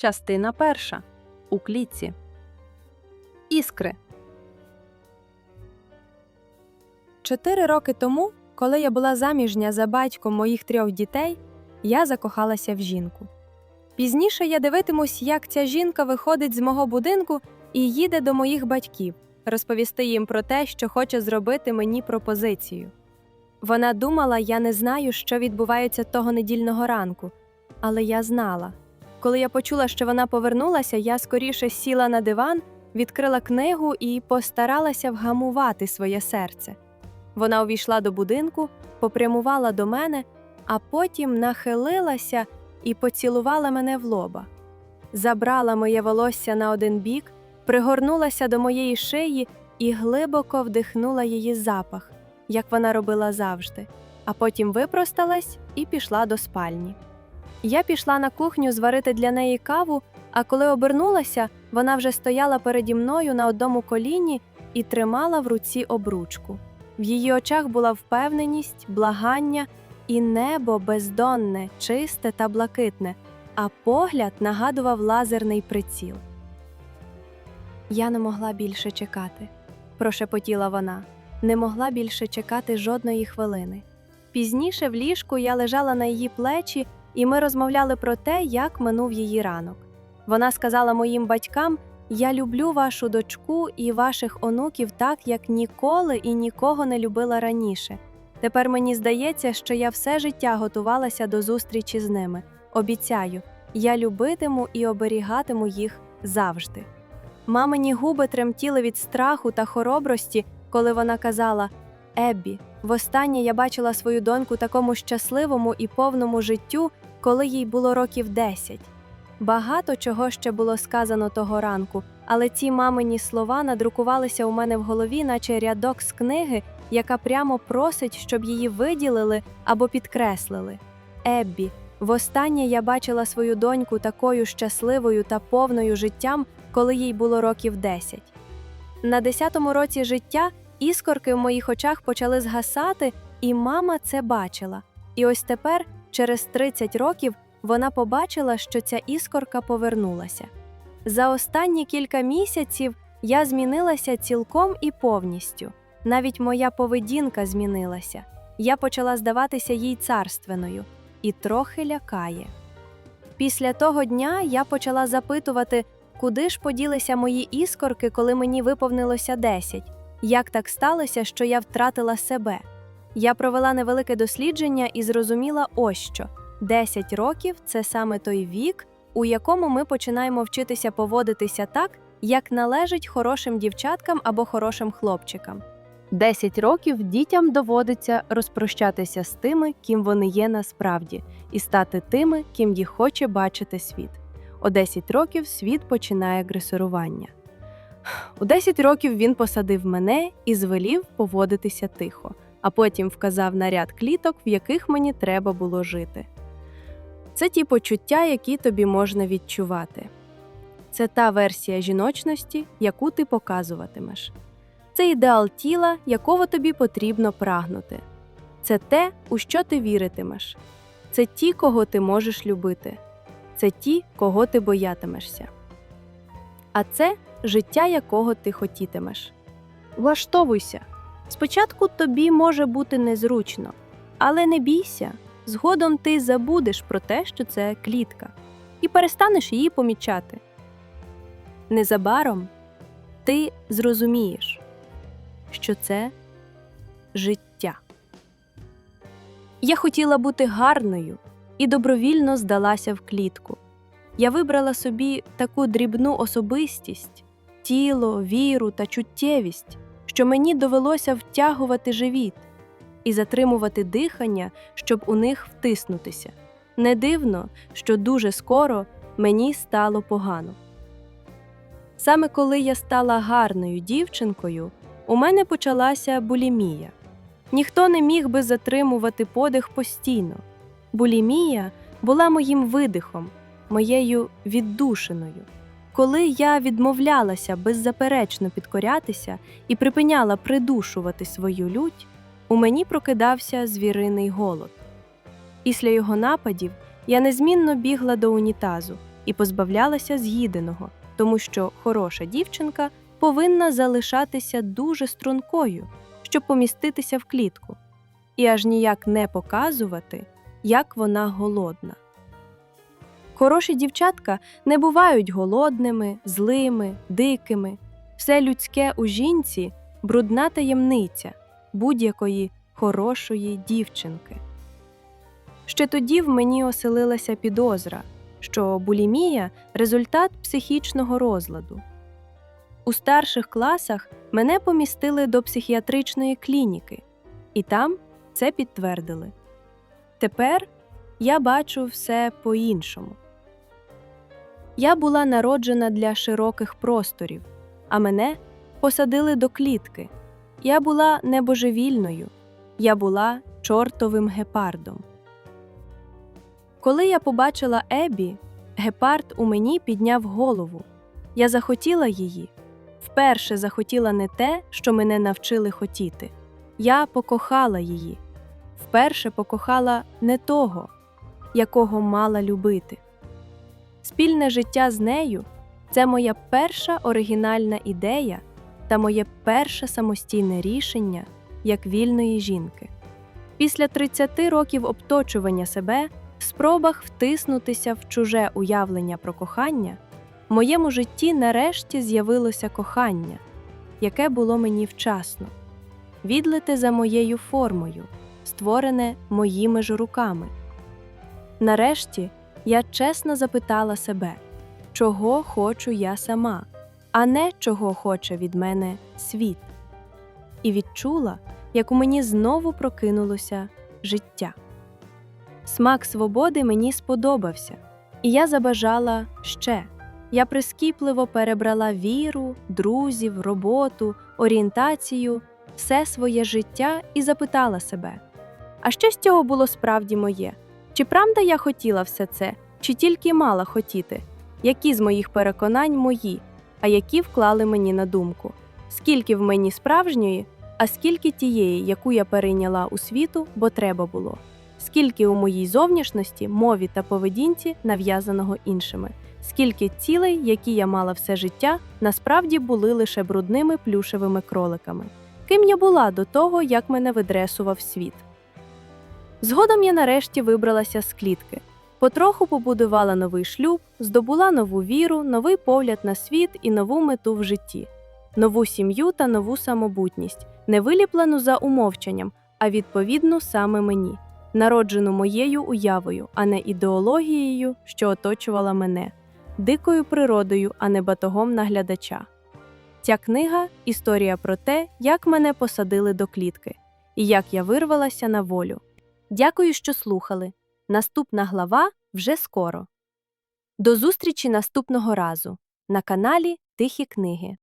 Частина перша. У клітці. Іскри. Чотири роки тому, коли я була заміжня за батьком моїх трьох дітей, я закохалася в жінку. Пізніше я дивитимусь, як ця жінка виходить з мого будинку і їде до моїх батьків, розповісти їм про те, що хоче зробити мені пропозицію. Вона думала, я не знаю, що відбувається того недільного ранку, але я знала. Коли я почула, що вона повернулася, я скоріше сіла на диван, відкрила книгу і постаралася вгамувати своє серце. Вона увійшла до будинку, попрямувала до мене, а потім нахилилася і поцілувала мене в лоба. Забрала моє волосся на один бік, пригорнулася до моєї шиї і глибоко вдихнула її запах, як вона робила завжди, а потім випросталась і пішла до спальні. Я пішла на кухню зварити для неї каву, а коли обернулася, вона вже стояла переді мною на одному коліні і тримала в руці обручку. В її очах була впевненість, благання і небо бездонне, чисте та блакитне, а погляд нагадував лазерний приціл. Я не могла більше чекати, прошепотіла вона, не могла більше чекати жодної хвилини. Пізніше в ліжку я лежала на її плечі, і ми розмовляли про те, як минув її ранок. Вона сказала моїм батькам, я люблю вашу дочку і ваших онуків так, як ніколи і нікого не любила раніше. Тепер мені здається, що я все життя готувалася до зустрічі з ними. Обіцяю, я любитиму і оберігатиму їх завжди. Мамині губи тремтіли від страху та хоробрості, коли вона казала: Еббі, востаннє я бачила свою доньку такому щасливому і повному життю, коли їй було років 10. Багато чого ще було сказано того ранку, але ці мамині слова надрукувалися у мене в голові, наче рядок з книги, яка прямо просить, щоб її виділили або підкреслили. Еббі, востаннє я бачила свою доньку такою щасливою та повною життям, коли їй було років 10. На 10-му році життя іскорки в моїх очах почали згасати, і мама це бачила. І ось тепер, через 30 років, вона побачила, що ця іскорка повернулася. За останні кілька місяців я змінилася цілком і повністю. Навіть моя поведінка змінилася. Я почала здаватися їй царственною і трохи лякає. Після того дня я почала запитувати, куди ж поділися мої іскорки, коли мені виповнилося 10? Як так сталося, що я втратила себе? Я провела невелике дослідження і зрозуміла ось що. 10 років це саме той вік, у якому ми починаємо вчитися поводитися так, як належить хорошим дівчаткам або хорошим хлопчикам. 10 років дітям доводиться розпрощатися з тими, ким вони є насправді, і стати тими, ким їх хоче бачити світ. О 10 років світ починає агресорування. У 10 років він посадив мене і звелів поводитися тихо, а потім вказав на ряд кліток, в яких мені треба було жити. Це ті почуття, які тобі можна відчувати. Це та версія жіночності, яку ти показуватимеш. Це ідеал тіла, якого тобі потрібно прагнути. Це те, у що ти віритимеш. Це ті, кого ти можеш любити. Це ті, кого ти боятимешся. А це життя, якого ти хотітимеш. Влаштовуйся. Спочатку тобі може бути незручно, але не бійся. Згодом ти забудеш про те, що це клітка, і перестанеш її помічати. Незабаром ти зрозумієш, що це життя. Я хотіла бути гарною і добровільно здалася в клітку. Я вибрала собі таку дрібну особистість, тіло, віру та чуттєвість, що мені довелося втягувати живіт і затримувати дихання, щоб у них втиснутися. Не дивно, що дуже скоро мені стало погано. Саме коли я стала гарною дівчинкою, у мене почалася булімія. Ніхто не міг би затримувати подих постійно. Булімія була моїм видихом, моєю віддушиною. Коли я відмовлялася беззаперечно підкорятися і припиняла придушувати свою лють, у мені прокидався звіриний голод. Після його нападів я незмінно бігла до унітазу і позбавлялася з'їденого, тому що хороша дівчинка повинна залишатися дуже стрункою, щоб поміститися в клітку, і аж ніяк не показувати, як вона голодна. Хороші дівчатка не бувають голодними, злими, дикими. Все людське у жінці брудна таємниця будь-якої хорошої дівчинки. Ще тоді в мені оселилася підозра, що булімія результат психічного розладу. У старших класах мене помістили до психіатричної клініки, і там це підтвердили. Тепер я бачу все по-іншому. Я була народжена для широких просторів, а мене посадили до клітки. Я була не божевільною, я була чортовим гепардом. Коли я побачила Ебі, гепард у мені підняв голову. Я захотіла її. Вперше захотіла не те, що мене навчили хотіти. Я покохала її. Вперше покохала не того, якого мала любити. Спільне життя з нею це моя перша оригінальна ідея та моє перше самостійне рішення як вільної жінки. Після 30 років обточування себе в спробах втиснутися в чуже уявлення про кохання, в моєму житті нарешті з'явилося кохання, яке було мені вчасно, відлите за моєю формою, створене моїми ж руками. Нарешті я чесно запитала себе, чого хочу я сама, а не чого хоче від мене світ, і відчула, як у мені знову прокинулося життя. Смак свободи мені сподобався, і я забажала ще. Я прискіпливо перебрала віру, друзів, роботу, орієнтацію, все своє життя і запитала себе: а що з цього було справді моє? Чи правда я хотіла все це, чи тільки мала хотіти? Які з моїх переконань мої, а які вклали мені на думку? Скільки в мені справжньої, а скільки тієї, яку я перейняла у світу, бо треба було? Скільки у моїй зовнішності, мові та поведінці, нав'язаного іншими? Скільки цілей, які я мала все життя, насправді були лише брудними плюшевими кроликами? Ким я була до того, як мене видресував світ? Згодом я нарешті вибралася з клітки. Потроху побудувала новий шлюб, здобула нову віру, новий погляд на світ і нову мету в житті, нову сім'ю та нову самобутність, не виліплену за умовчанням, а відповідну саме мені, народжену моєю уявою, а не ідеологією, що оточувала мене, дикою природою, а не батогом наглядача. Ця книга історія про те, як мене посадили до клітки і як я вирвалася на волю. Дякую, що слухали. Наступна глава вже скоро. До зустрічі наступного разу на каналі Тихі книги.